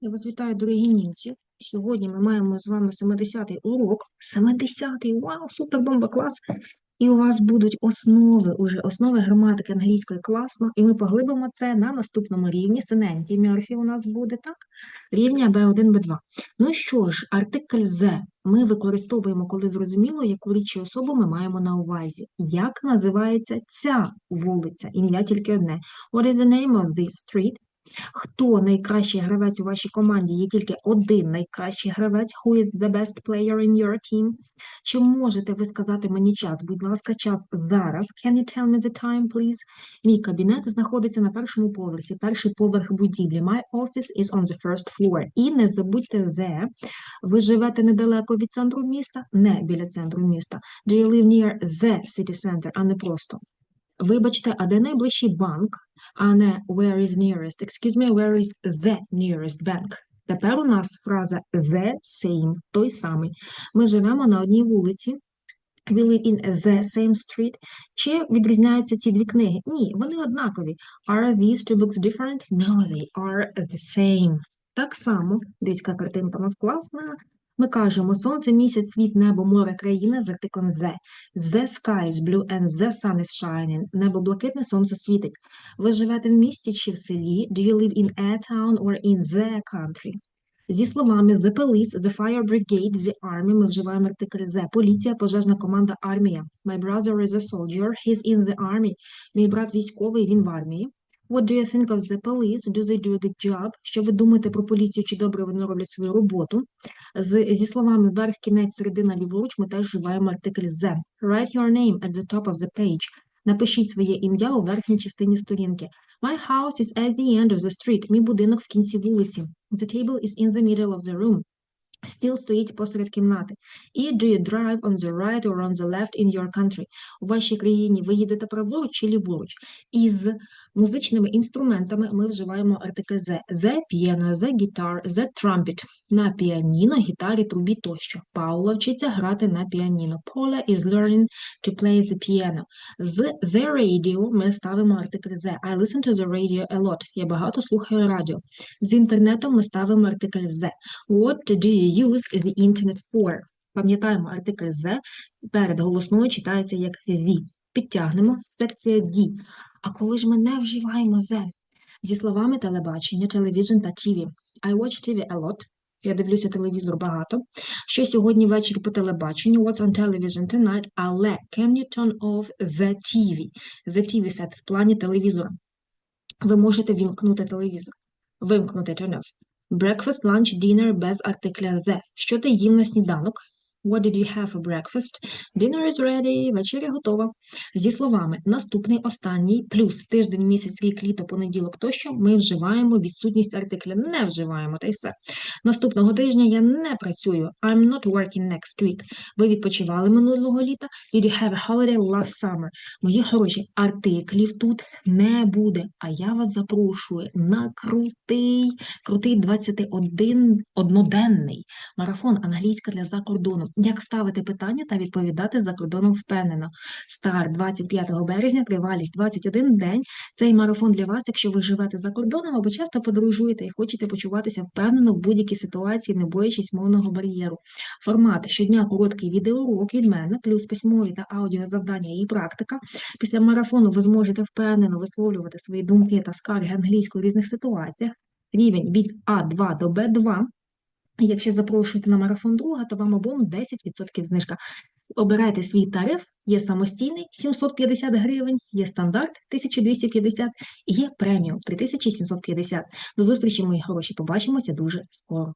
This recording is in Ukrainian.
Я вас вітаю, дорогі німці. Сьогодні ми маємо з вами 70-й урок. 70-й, вау, супер бомба, клас! І у вас будуть основи, уже основи граматики англійської класно, і ми поглибимо це на наступному рівні. Синенький Мьорфі у нас буде, так? Рівня B1, B2. Ну що ж, артикль «the» ми використовуємо, коли зрозуміло, яку річ чи особу ми маємо на увазі. Як називається ця вулиця? Ім'я тільки одне. What is the name of this street? Хто найкращий гравець у вашій команді? Є тільки один найкращий гравець. Who is the best player in your team? Чи можете ви сказати мені час? Будь ласка, час зараз. Can you tell me the time, please? Мій кабінет знаходиться на першому поверсі, перший поверх будівлі. My office is on the first floor. І не забудьте the. Ви живете недалеко від центру міста? Не біля центру міста. Do you live near the city center, а не просто. Вибачте, а де найближчий банк, а не where is nearest? Excuse me, where is the nearest bank? Тепер у нас фраза the same, той самий. Ми живемо на одній вулиці. We live in the same street. Чи відрізняються ці дві книги? Ні, вони однакові. Are these two books different? No, they are the same. Так само, дивіться, картинка у нас класна. Ми кажемо сонце, місяць, світ, небо, море, країна з артиклем the. The sky is blue and the sun is shining. Небо блакитне, сонце світить. Ви живете в місті чи в селі? Do you live in a town or in the country? Зі словами the police, the fire brigade, the army ми вживаємо артикль the. Поліція, пожежна команда, армія. My brother is a soldier, he's in the army. Мій брат військовий, він в армії. What do you think of the police? Do they do a good job? Що ви думаєте про поліцію, чи добре вони роблять свою роботу? З, зі словами верх, кінець, середина, ліворуч ми теж вживаємо артикль the. Write your name at the top of the page. Напишіть своє ім'я у верхній частині сторінки. My house is at the end of the street. Мій будинок в кінці вулиці. The table is in the middle of the room. Стіл стоїть посеред кімнати. І do you drive on the right or on the left in your country? У вашій країні ви їдете праворуч чи ліворуч? Із музичними інструментами ми вживаємо артикль the. The piano, the guitar, the trumpet. На піаніно, гітарі, трубі тощо. Паула вчиться грати на піаніно. Paula is learning to play the piano. З the radio ми ставимо артикль the. I listen to the radio a lot. Я багато слухаю радіо. З інтернетом ми ставимо артикль the. What do you use the internet for? Пам'ятаємо, артикль the перед голосною читається як the. Підтягнемо. Секція D. А коли ж ми не вживаємо the? Зі словами телебачення, television та TV. I watch TV a lot. Я дивлюся телевізор багато. Що сьогодні ввечері по телебаченню? What's on television tonight? Але can you turn off the TV? The TV set в плані телевізора. Ви можете вімкнути телевізор. Вимкнути turn off. Breakfast, lunch, dinner без артикля the. Що ти їв на сніданок? What did you have for breakfast? Dinner is ready. Вечеря готова. Зі словами наступний, останній, плюс тиждень, місяць, рік, літо, понеділок тощо ми вживаємо відсутність артикля. Не вживаємо, та й все. Наступного тижня я не працюю. I'm not working next week. Ви відпочивали минулого літа? Did you have a holiday last summer? Мої хороші, артиклів тут не буде. А я вас запрошую на крутий, крутий 21 одноденний марафон англійська для закордону. Як ставити питання та відповідати за кордоном впевнено. Старт 25 березня, тривалість 21 день. Цей марафон для вас, якщо ви живете за кордоном або часто подорожуєте і хочете почуватися впевнено в будь-якій ситуації, не боячись мовного бар'єру. Формат щодня короткий відеоурок від мене, плюс письмові та аудіозавдання і практика. Після марафону ви зможете впевнено висловлювати свої думки та скарги англійською в різних ситуаціях. Рівень від А2 до Б2. Якщо запрошуєте на марафон друга, то вам обом 10% знижка. Обирайте свій тариф, є самостійний 750 гривень, є стандарт 1250 і є преміум 3750. До зустрічі, мої хороші, побачимося дуже скоро.